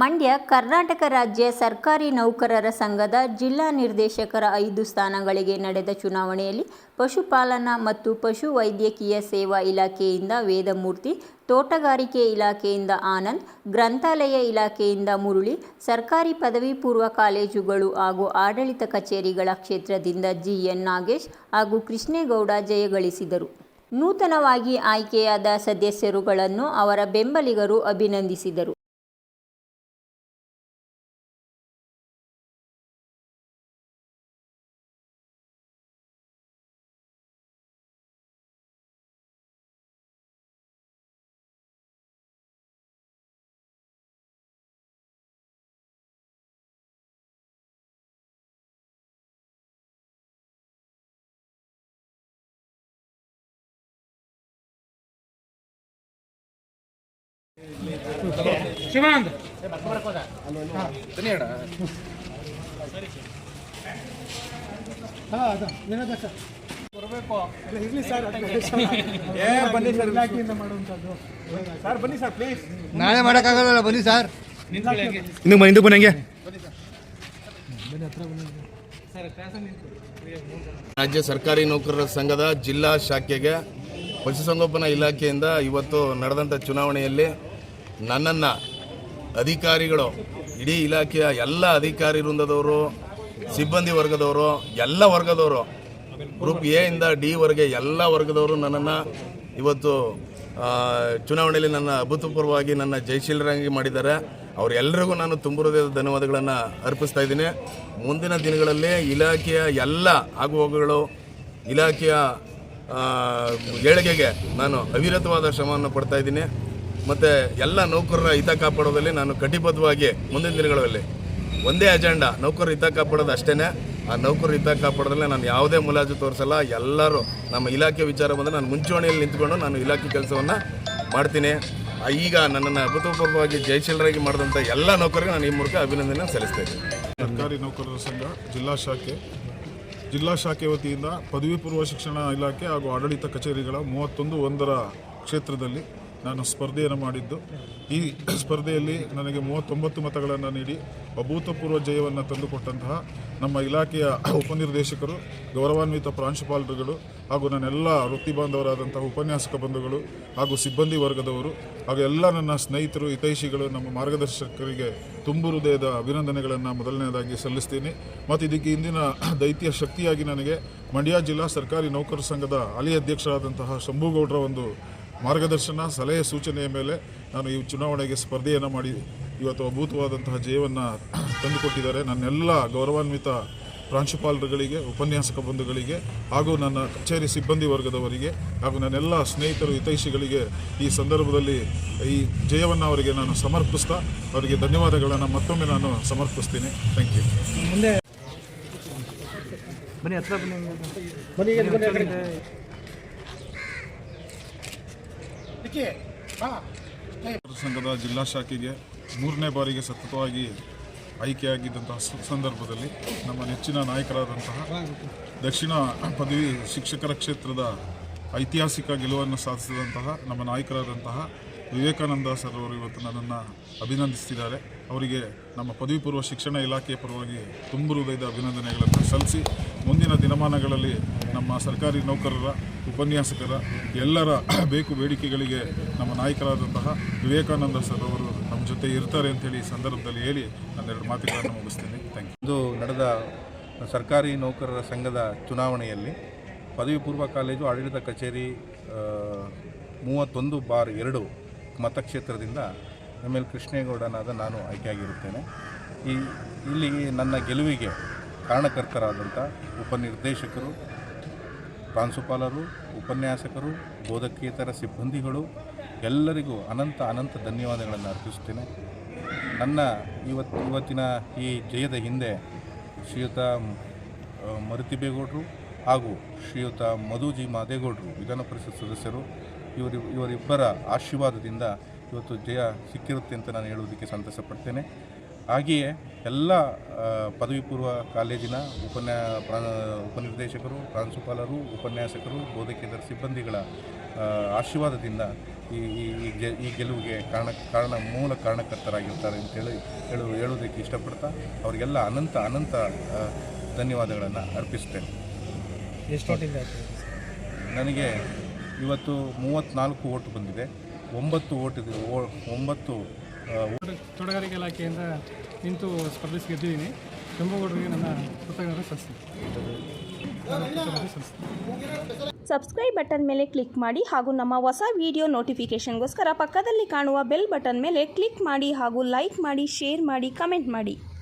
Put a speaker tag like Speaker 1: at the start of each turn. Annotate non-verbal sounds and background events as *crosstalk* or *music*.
Speaker 1: ಮಂಡ್ಯ ಕರ್ನಾಟಕ ರಾಜ್ಯ ಸರ್ಕಾರಿ ನೌಕರರ ಸಂಘದ ಜಿಲ್ಲಾ ನಿರ್ದೇಶಕರ ಐದು ಸ್ಥಾನಗಳಿಗೆ ನಡೆದ ಚುನಾವಣೆಯಲ್ಲಿ ಪಶುಪಾಲನಾ ಮತ್ತು ಪಶು ವೈದ್ಯಕೀಯ ಸೇವಾ ಇಲಾಖೆಯಿಂದ ವೇದಮೂರ್ತಿ, ತೋಟಗಾರಿಕೆ ಇಲಾಖೆಯಿಂದ ಆನಂದ್, ಗ್ರಂಥಾಲಯ ಇಲಾಖೆಯಿಂದ ಮುರುಳಿ, ಸರ್ಕಾರಿ ಪದವಿ ಪೂರ್ವ ಕಾಲೇಜುಗಳು ಹಾಗೂ ಆಡಳಿತ ಕಚೇರಿಗಳ ಕ್ಷೇತ್ರದಿಂದ ಜಿಎನ್ ನಾಗೇಶ್ ಹಾಗೂ ಕೃಷ್ಣೇಗೌಡ ಜಯಗಳಿಸಿದರು ನೂತನವಾಗಿ ಆಯ್ಕೆಯಾದ ಸದಸ್ಯರುಗಳನ್ನು ಅವರ ಬೆಂಬಲಿಗರು ಅಭಿನಂದಿಸಿದರು.
Speaker 2: ಶಿವಾನಂದ್.
Speaker 3: ನಾಳೆ ಮಾಡೋಕ್ಕಾಗಲ್ಲ ಬನ್ನಿ ಸರ್.
Speaker 4: ಇನ್ನು ಹಿಂದೂ ಬನ್ನಂಗೆ ರಾಜ್ಯ ಸರ್ಕಾರಿ ನೌಕರರ ಸಂಘದ ಜಿಲ್ಲಾ ಶಾಖೆಗೆ ಪಶುಸಂಗೋಪನಾ ಇಲಾಖೆಯಿಂದ ಇವತ್ತು ನಡೆದಂಥ ಚುನಾವಣೆಯಲ್ಲಿ ನನ್ನನ್ನು ಅಧಿಕಾರಿಗಳು, ಇಡೀ ಇಲಾಖೆಯ ಎಲ್ಲ ಅಧಿಕಾರಿ ವೃಂದದವರು ಸಿಬ್ಬಂದಿ ವರ್ಗದವರು, ಎಲ್ಲ ವರ್ಗದವರು ಗ್ರೂಪ್ ಎ ಇಂದ ಡಿ ವರೆಗೆ ಎಲ್ಲ ವರ್ಗದವರು ನನ್ನನ್ನು ಇವತ್ತು ಚುನಾವಣೆಯಲ್ಲಿ ನನ್ನ ಅಭೂತಪೂರ್ವವಾಗಿ ನನ್ನ ಜಯಶೀಲರಾಗಿ ಮಾಡಿದ್ದಾರೆ. ಅವರೆಲ್ಲರಿಗೂ ನಾನು ತುಂಬ ಹೃದಯದ ಧನ್ಯವಾದಗಳನ್ನು ಅರ್ಪಿಸ್ತಾ ಇದ್ದೀನಿ. ಮುಂದಿನ ದಿನಗಳಲ್ಲಿ ಇಲಾಖೆಯ ಎಲ್ಲ ಆಗುಹೋಗುಗಳು, ಇಲಾಖೆಯ ಏಳಿಗೆಗೆ ನಾನು ಅವಿರತವಾದ ಶ್ರಮವನ್ನು ಪಡ್ತಾ ಇದ್ದೀನಿ. ಮತ್ತು ಎಲ್ಲ ನೌಕರರ ಹಿತ ಕಾಪಾಡೋದಲ್ಲಿ ನಾನು ಕಟಿಬದ್ಧವಾಗಿ ಮುಂದಿನ ದಿನಗಳಲ್ಲಿ ಒಂದೇ ಅಜೆಂಡಾ ನೌಕರರ ಹಿತ ಕಾಪಾಡೋದು ಅಷ್ಟೇ ಆ ನೌಕರರ ಹಿತ ಕಾಪಾಡೋದ್ರಲ್ಲಿ ನಾನು ಯಾವುದೇ ಮುಲಾಜು ತೋರಿಸಲ್ಲ. ಎಲ್ಲರೂ ನಮ್ಮ ಇಲಾಖೆ ವಿಚಾರ ಬಂದರೆ ನಾನು ಮುಂಚೂಣಿಯಲ್ಲಿ ನಿಂತ್ಕೊಂಡು ನಾನು ಇಲಾಖೆ ಕೆಲಸವನ್ನು ಮಾಡ್ತೀನಿ. ಈಗ ನನ್ನನ್ನು ಅಭೂತಪೂರ್ವವಾಗಿ ಜಯಶೀಲರಾಗಿ ಮಾಡಿದಂಥ ಎಲ್ಲ ನೌಕರರಿಗೆ ನಾನು ಈ ಮೂಲಕ ಅಭಿನಂದನೆ ಸಲ್ಲಿಸ್ತಾ ಇದ್ದೀನಿ
Speaker 5: ಸರ್ಕಾರಿ ನೌಕರರ ಸಂಘ, ಜಿಲ್ಲಾ ಶಾಖೆ. ಜಿಲ್ಲಾ ಶಾಖೆ ವತಿಯಿಂದ ಪದವಿ ಪೂರ್ವ ಶಿಕ್ಷಣ ಇಲಾಖೆ ಹಾಗೂ ಆಡಳಿತ ಕಚೇರಿಗಳ ಮೂವತ್ತೊಂದು ಒಂದರ ಕ್ಷೇತ್ರದಲ್ಲಿ ನಾನು ಸ್ಪರ್ಧೆಯನ್ನು ಮಾಡಿದ್ದು. ಈ ಸ್ಪರ್ಧೆಯಲ್ಲಿ ನನಗೆ ಮೂವತ್ತೊಂಬತ್ತು ಮತಗಳನ್ನು ನೀಡಿ ಅಭೂತಪೂರ್ವ ಜಯವನ್ನು ತಂದುಕೊಟ್ಟಂತಹ ನಮ್ಮ ಇಲಾಖೆಯ ಉಪನಿರ್ದೇಶಕರು, ಗೌರವಾನ್ವಿತ ಪ್ರಾಂಶುಪಾಲರುಗಳು ಹಾಗೂ ನನ್ನೆಲ್ಲ ವೃತ್ತಿ ಬಾಂಧವರಾದಂತಹ ಉಪನ್ಯಾಸಕ ಬಂಧುಗಳು ಹಾಗೂ ಸಿಬ್ಬಂದಿ ವರ್ಗದವರು ಹಾಗೂ ಎಲ್ಲ ನನ್ನ ಸ್ನೇಹಿತರು, ಹಿತೈಷಿಗಳು ನಮ್ಮ ಮಾರ್ಗದರ್ಶಕರಿಗೆ ತುಂಬು ಹೃದಯದ ಅಭಿನಂದನೆಗಳನ್ನು ಮೊದಲನೇದಾಗಿ ಸಲ್ಲಿಸ್ತೀನಿ. ಮತ್ತು ಇದಕ್ಕೆ ಇಂದಿನ ದೈತ್ಯ ಶಕ್ತಿಯಾಗಿ ನನಗೆ ಮಂಡ್ಯ ಜಿಲ್ಲಾ ಸರ್ಕಾರಿ ನೌಕರರ ಸಂಘದ ಹಾಲಿ ಅಧ್ಯಕ್ಷರಾದಂತಹ ಶಂಭುಗೌಡರ ಒಂದು ಮಾರ್ಗದರ್ಶನ ಸಲಹೆ ಸೂಚನೆಯ ಮೇಲೆ ನಾನು ಈ ಚುನಾವಣೆಗೆ ಸ್ಪರ್ಧೆಯನ್ನು ಮಾಡಿ ಇವತ್ತು ಅಭೂತವಾದಂತಹ ಜಯವನ್ನು ತಂದುಕೊಟ್ಟಿದ್ದಾರೆ. ನನ್ನೆಲ್ಲ ಗೌರವಾನ್ವಿತ ಪ್ರಾಂಶುಪಾಲರುಗಳಿಗೆ ಉಪನ್ಯಾಸಕ ಬಂಧುಗಳಿಗೆ ಹಾಗೂ ನನ್ನ ಕಚೇರಿ ಸಿಬ್ಬಂದಿ ವರ್ಗದವರಿಗೆ ಹಾಗೂ ನನ್ನೆಲ್ಲ ಸ್ನೇಹಿತರು ಹಿತೈಷಿಗಳಿಗೆ ಈ ಸಂದರ್ಭದಲ್ಲಿ ಈ ಜಯವನ್ನು ಅವರಿಗೆ ನಾನು ಸಮರ್ಪಿಸ್ತಾ ಅವರಿಗೆ ಧನ್ಯವಾದಗಳನ್ನು ಮತ್ತೊಮ್ಮೆ ನಾನು ಸಮರ್ಪಿಸ್ತೀನಿ. ಥ್ಯಾಂಕ್ ಯು
Speaker 2: ಬನ್ನಿ
Speaker 5: ಸಂಘದ ಜಿಲ್ಲಾ ಶಾಖೆಗೆ ಮೂರನೇ ಬಾರಿಗೆ ಸತತವಾಗಿ ಆಯ್ಕೆಯಾಗಿದ್ದಂತಹ ಸಂದರ್ಭದಲ್ಲಿ ನಮ್ಮ ನೆಚ್ಚಿನ ನಾಯಕರಾದಂತಹ ದಕ್ಷಿಣ ಪದವಿ ಶಿಕ್ಷಕರ ಕ್ಷೇತ್ರದ ಐತಿಹಾಸಿಕ ಗೆಲುವನ್ನು ಸಾಧಿಸಿದಂತಹ ನಮ್ಮ ನಾಯಕರಾದಂತಹ ವಿವೇಕಾನಂದ ಸರ್ ಅವರು ಇವತ್ತು ನನ್ನನ್ನು ಅಭಿನಂದಿಸ್ತಿದ್ದಾರೆ. ಅವರಿಗೆ ನಮ್ಮ ಪದವಿ ಪೂರ್ವ ಶಿಕ್ಷಣ ಇಲಾಖೆಯ ಪರವಾಗಿ ತುಂಬ ಹೃದಯದ ಅಭಿನಂದನೆಗಳನ್ನು ಸಲ್ಲಿಸಿ, ಮುಂದಿನ ದಿನಮಾನಗಳಲ್ಲಿ ನಮ್ಮ ಸರ್ಕಾರಿ ನೌಕರರ, ಉಪನ್ಯಾಸಕರ, ಎಲ್ಲರ *clears throat* ಬೇಕು ಬೇಡಿಕೆಗಳಿಗೆ ನಮ್ಮ ನಾಯಕರಾದಂತಹ ವಿವೇಕಾನಂದ ಸರ್ ಅವರು ನಮ್ಮ ಜೊತೆ ಇರ್ತಾರೆ ಅಂತೇಳಿ ಈ ಸಂದರ್ಭದಲ್ಲಿ ಹೇಳಿ ನನ್ನೆರಡು ಮಾತುಗಳನ್ನು ಮುಗಿಸ್ತೀನಿ. ಥ್ಯಾಂಕ್ ಯು
Speaker 6: ಇಂದು ನಡೆದ ಸರ್ಕಾರಿ ನೌಕರರ ಸಂಘದ ಚುನಾವಣೆಯಲ್ಲಿ ಪದವಿ ಪೂರ್ವ ಕಾಲೇಜು ಆಡಳಿತ ಕಚೇರಿ ಮೂವತ್ತೊಂದು ಬಾರ್ ಎರಡು ಮತಕ್ಷೇತ್ರದಿಂದ ಎಂ ಎಲ್ ಕೃಷ್ಣೇಗೌಡನಾದ ನಾನು ಆಯ್ಕೆಯಾಗಿರುತ್ತೇನೆ. ಈ ಇಲ್ಲಿ ನನ್ನ ಗೆಲುವಿಗೆ ಕಾರಣಕರ್ತರಾದಂಥ ಉಪನಿರ್ದೇಶಕರು, ಪ್ರಾಂಶುಪಾಲರು, ಉಪನ್ಯಾಸಕರು, ಬೋಧಕೇತರ ಸಿಬ್ಬಂದಿಗಳು, ಎಲ್ಲರಿಗೂ ಅನಂತ ಅನಂತ ಧನ್ಯವಾದಗಳನ್ನು ಅರ್ಪಿಸುತ್ತೇನೆ. ನನ್ನ ಇವತ್ತು ಇವತ್ತಿನ ಈ ಜಯದ ಹಿಂದೆ ಶ್ರೀಯುತ ಮರುತಿಬೇಗೌಡರು ಹಾಗೂ ಶ್ರೀಯುತ ಮಧುಜಿ ಮಾದೇಗೌಡರು ವಿಧಾನ ಪರಿಷತ್ ಸದಸ್ಯರು, ಇವರು, ಇವರಿಬ್ಬರ ಆಶೀರ್ವಾದದಿಂದ ಇವತ್ತು ಜಯ ಸಿಕ್ಕಿರುತ್ತೆ ಅಂತ ನಾನು ಹೇಳುವುದಕ್ಕೆ ಸಂತಸ ಪಡ್ತೇನೆ ಹಾಗೆಯೇ ಎಲ್ಲ ಪದವಿ ಪೂರ್ವ ಕಾಲೇಜಿನ ಉಪನ್ಯಾ ಉಪನಿರ್ದೇಶಕರು, ಪ್ರಾಂಶುಪಾಲರು, ಉಪನ್ಯಾಸಕರು, ಬೋಧಕೇತರ ಸಿಬ್ಬಂದಿಗಳ ಆಶೀರ್ವಾದದಿಂದ ಈ ಈ ಈ ಗೆಲುವಿಗೆ ಕಾರಣ ಕಾರಣ, ಮೂಲ ಕಾರಣಕರ್ತರಾಗಿರ್ತಾರೆ ಅಂತೇಳಿ ಹೇಳು ಹೇಳುವುದಕ್ಕೆ ಇಷ್ಟಪಡ್ತಾ ಅವರಿಗೆಲ್ಲ ಅನಂತ ಅನಂತ ಧನ್ಯವಾದಗಳನ್ನು ಅರ್ಪಿಸ್ತೇನೆ.
Speaker 2: ಎಷ್ಟು ಓಟಿಂದ ಆಯ್ತು?
Speaker 6: ನನಗೆ ಇವತ್ತು ಮೂವತ್ತ್ನಾಲ್ಕು ಓಟು ಬಂದಿದೆ. ಒಂಬತ್ತು ಓಟಿದೆ ಓ- ಒಂಬತ್ತು
Speaker 7: ತೋಟಗಾರಿಕೆ ಇಲಾಖೆಯಿಂದ ನಿಂತು ಸ್ಪರ್ಧಿಸಿ ಗೆದ್ದಿದ್ದೀನಿ. ಕೆಂಪೇಗೌಡರಿಗೆ ನನ್ನ ಕೃತಜ್ಞತೆ ಸಲ್ಲಿಸಿ ಸಲ್ಲಿಸ್ತೀನಿ.
Speaker 8: ಸಬ್ಸ್ಕ್ರೈಬ್ ಬಟನ್ ಮೇಲೆ ಕ್ಲಿಕ್ ಮಾಡಿ ಹಾಗೂ ನಮ್ಮ ಹೊಸ ವಿಡಿಯೋ ನೋಟಿಫಿಕೇಶನ್ಗೋಸ್ಕರ ಪಕ್ಕದಲ್ಲಿ ಕಾಣುವ ಬೆಲ್ ಬಟನ್ ಮೇಲೆ ಕ್ಲಿಕ್ ಮಾಡಿ ಹಾಗೂ ಲೈಕ್ ಮಾಡಿ ಶೇರ್ ಮಾಡಿ ಕಮೆಂಟ್ ಮಾಡಿ.